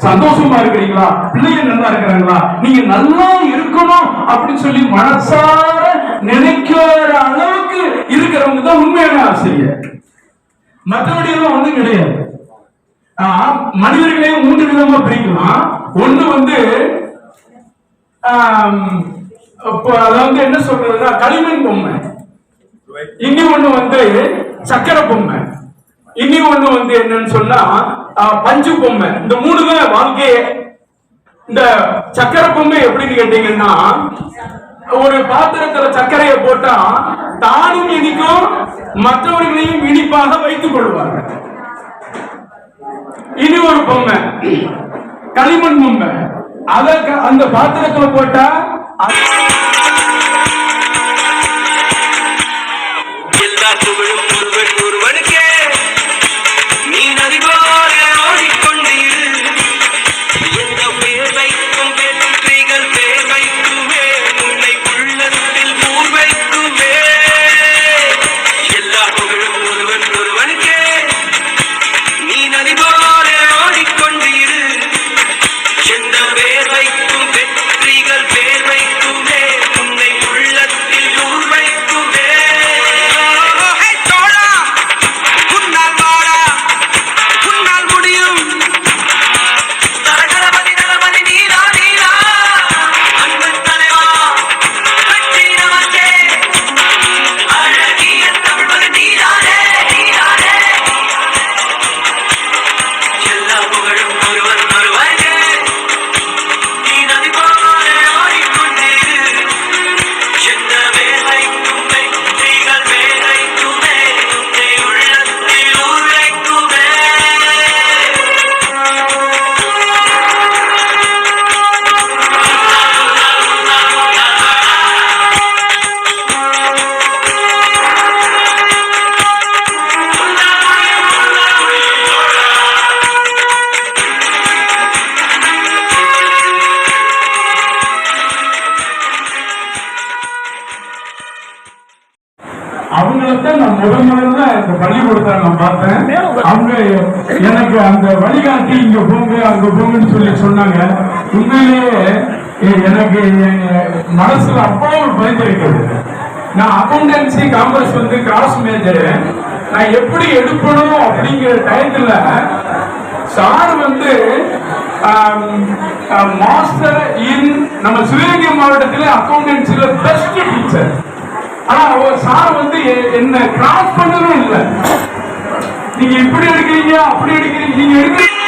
சந்தோஷமா இருக்கிறீங்களா? பிள்ளைங்க நல்லா இருக்கிறாங்களா? நீங்க நல்லா இருக்கணும் அப்படின்னு சொல்லி மனசார நினைக்கிற அளவுக்கு இருக்கிறவங்க தான் உண்மையான ஆசிரியர். மற்றபடி எல்லாம் ஒண்ணும் கிடையாது. ஆஹ், மனிதர்களே மூன்று விதமா பிரிக்கலாம். ஒண்ணு வந்து அதாவது என்ன சொல்றதுன்னா களிமண் பொம்மை. இனி ஒண்ணு வந்து சக்கரை பொம்மை. இனி ஒண்ணு வந்து என்னன்னு சொன்னா பஞ்சு பொம்மை. இந்த மூணு தான் வாழ்க்கையே. இந்த சக்கரை பொம்மை எப்படின்னு கேட்டீங்கன்னா ஒரு பாத்திரத்துல சர்க்கரையை போட்டா தானும் இனிக்கும் மற்றவர்களையும் இனிப்பாக வைத்துக் கொள்வாங்க இனி ஒரு பொம்மை. களிமண் பொம்மை. அத அந்த பாத்திரத்துல போட்டா எல்லா பள்ளிக்கூடத்தை நான் பார்த்தேன். அவங்க எனக்கு அந்த வழிகாட்டி இங்க போங்க அங்க போங்கன்னு சொல்லி சொன்னாங்க. உண்மையிலேயே எனக்கு மனசுல அவ்வளவு ஒரு நான் அக்கௌண்டன்சி காமர்ஸ் வந்து கிராஸ் மேஜர் நான் எப்படி எடுக்கணும் அப்படிங்கிற டயத்துல சார் வந்து மாஸ்டர் இன் நம்ம சிவகங்கை மாவட்டத்தில் அக்கௌண்டன்சியில் பெஸ்ட் டீச்சர் ஆனா சார் வந்து எ- என்ன கிராஸ் பண்ணணும் நீங்க இப்படி எடுக்கிறீங்க அப்படி எடுக்கிறீங்க நீங்க எடுக்கிறீங்க.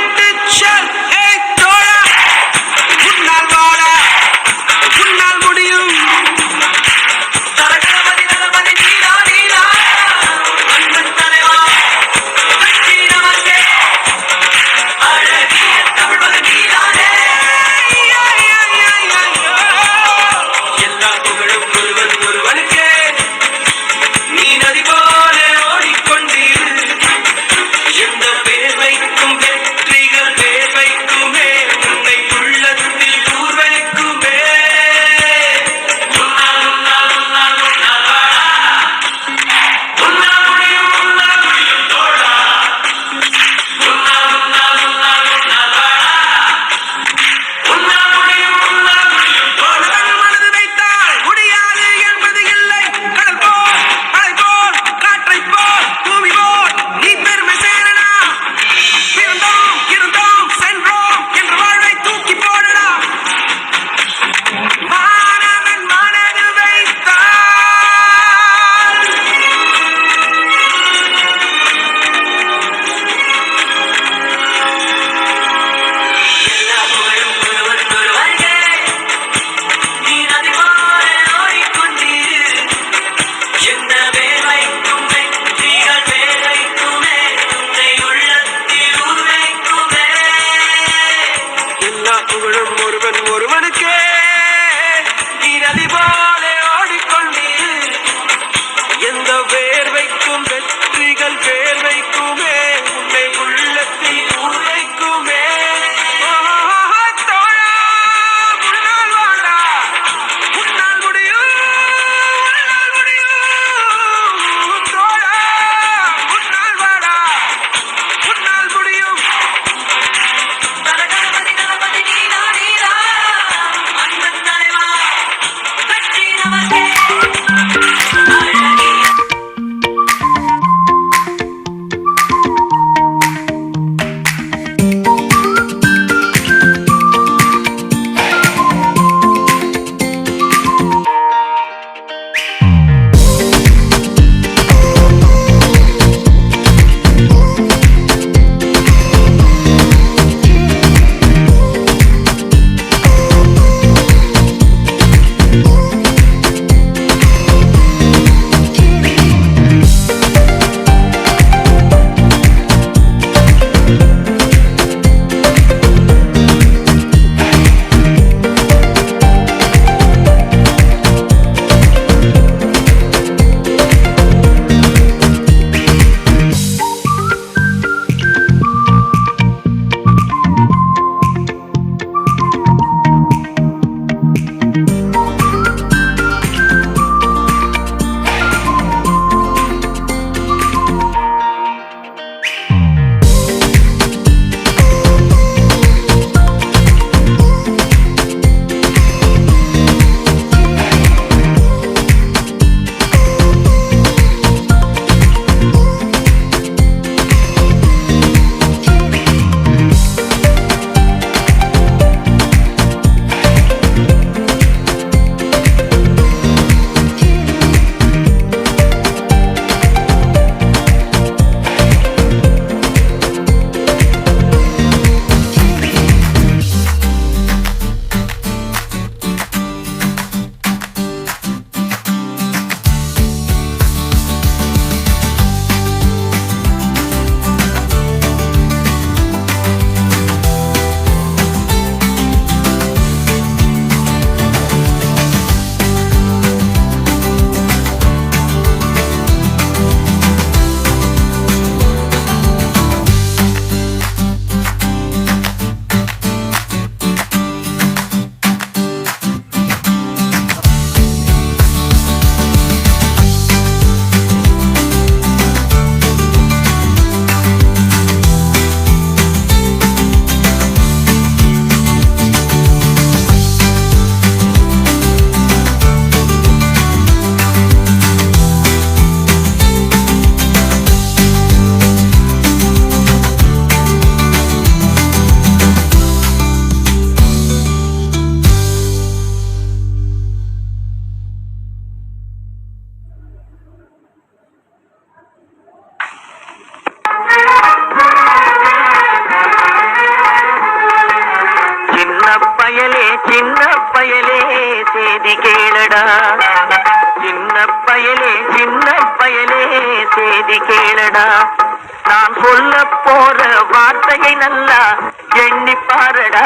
ఎండి పారడా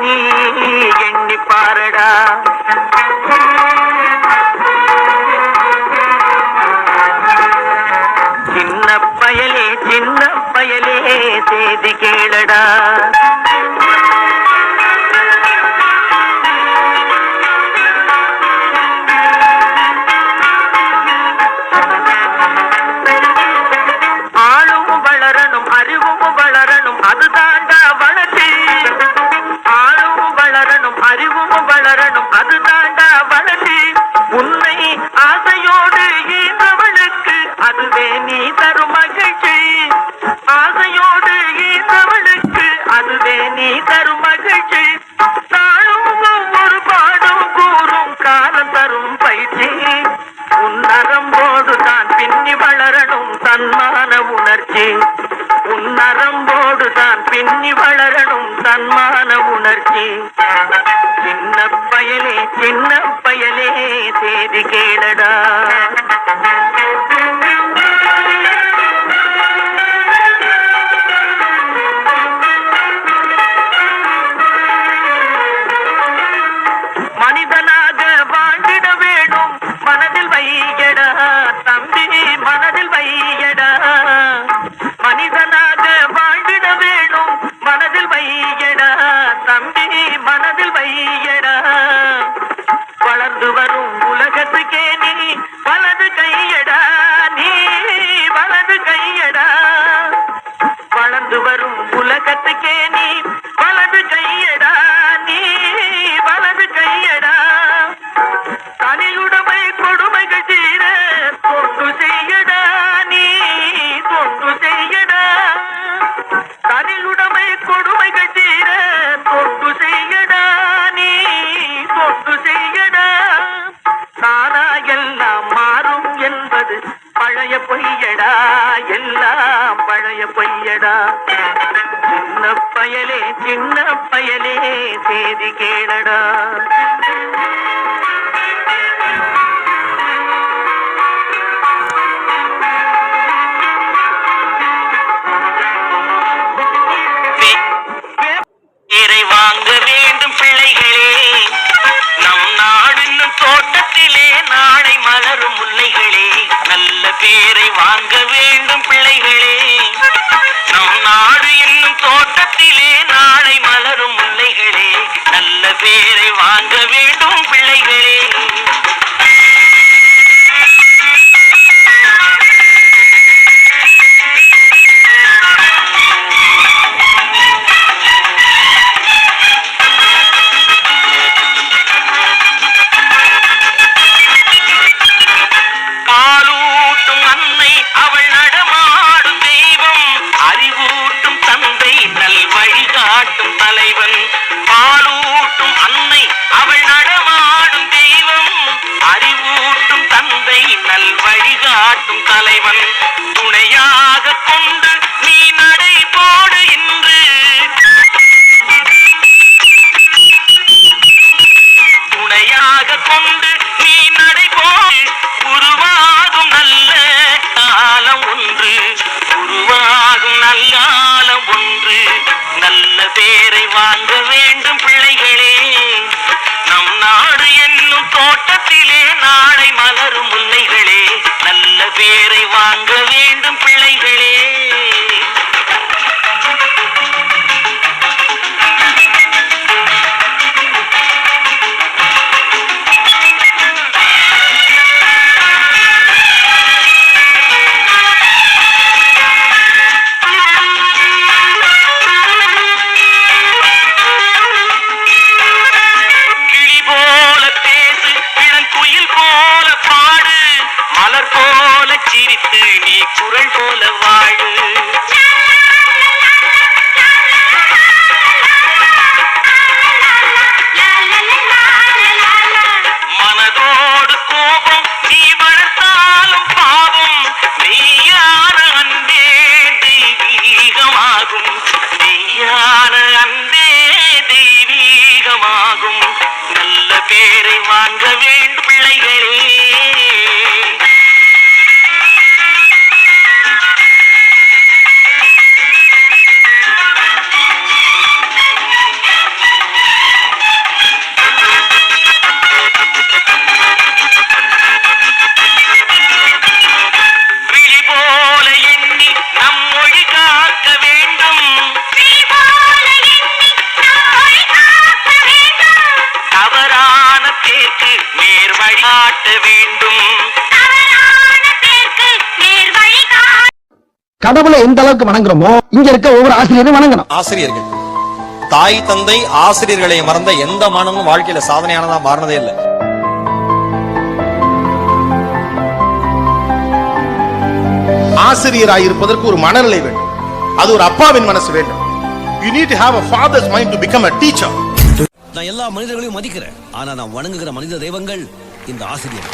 నీ ఎండి పారడా. చిన్న పయలే చిన్న పయలే సేది కేళడా. வளரணும். அதுதான் விண்ணி வளரணும் சன்மான உணர்ச்சி. சின்ன பயலே சின்ன பயலே தேதி கேளடா. காட்டும் தலைவன் துணையா? சிரித்து நீ குரல் போல வாழு. வழிகாட்ட வேண்டும் கடவுளை எந்த அளவுக்கு வணங்குறோமோ இங்க இருக்க ஒவ்வொரு ஆசிரியரும் வணங்கணும். ஆசிரியர்கள். தாய் தந்தை ஆசிரியர்களை மறந்த எந்த மாணவனும் வாழ்க்கையில சாதனையானதா மாறினதே இல்லை. ஆசிரியராய் இருப்பதற்கு ஒரு மனநிலை வேண்டும். அது ஒரு அப்பாவின் மனசு வேண்டும். You need to have a father's mind to become a teacher நான் எல்லா மனிதர்களையும் மதிக்கிறேன். ஆனா நான் வணங்குகிற மனித தெய்வங்கள் இந்த ஆசிரியர்.